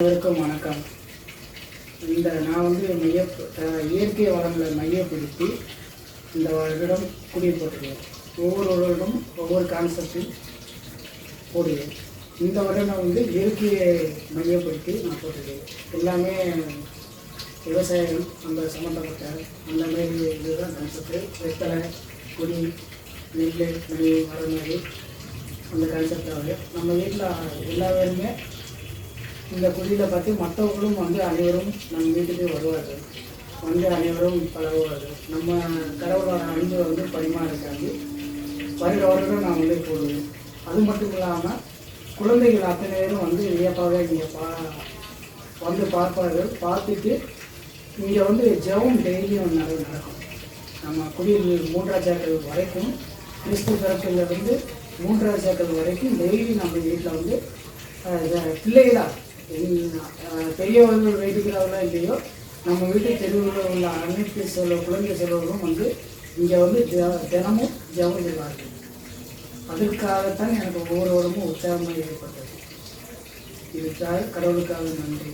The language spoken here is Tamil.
அனைவருக்கும் வணக்கம். இந்த நான் வந்து மைய இயற்கை வளங்களை மையப்படுத்தி இந்த வருடம் குடியை போட்டிருக்கேன். ஒவ்வொரு வருடம் ஒவ்வொரு கான்செப்டில் போடுவேன். இந்த வருடம் வந்து இயற்கையை மையப்படுத்தி நான் போட்டிருக்கேன். எல்லாமே விவசாயம் அந்த சம்மந்தப்பட்ட அந்த மாதிரி இதுதான் கான்செப்ட் வெத்தலை கொடி நெல் மணி வர மாதிரி அந்த கான்செப்டாக நம்ம வீட்டில் எல்லா பேருமே இந்த குடியில் பார்த்து மற்றவங்களும் வந்து அனைவரும் நம் வீட்டுக்கு வருவார்கள். வந்து அனைவரும் பழகுவார்கள். நம்ம கடவுளோட அன்பு வந்து பரிமாறிக்காண்டி வருட வருடம் நான் வந்து போடுவேன் அது மட்டும் இல்லாமல் குழந்தைகள் அத்தனை பேரும் வந்து வியப்பாக இங்கே பா வந்து பார்ப்பார்கள். பார்த்துட்டு இங்கே வந்து ஜெபம் டெய்லியும் நட- நடக்கும். நம்ம குடியில் மூன்றாம் சேக்கல் வரைக்கும் கிறிஸ்து பிறப்பிலிருந்து மூன்றாம் சேக்கல் வரைக்கும் டெய்லி நம்ம வீட்டில் வந்து பிள்ளைகளாக பெரியவர்கள் வேண்டிக்கிறார்களோ இல்லையோ நம்ம வீட்டு தெருவில் உள்ள அனைத்து செல்வ குழந்தை செல்வர்களும் வந்து இங்கே வந்து தினமும் ஜெபம் செய்வார்கள். அதற்காகத்தான் எனக்கு ஒவ்வொரு வருடமும் உற்சாகமாக ஏற்பட்டது. இதுக்காக கடவுளுக்காக நன்றி.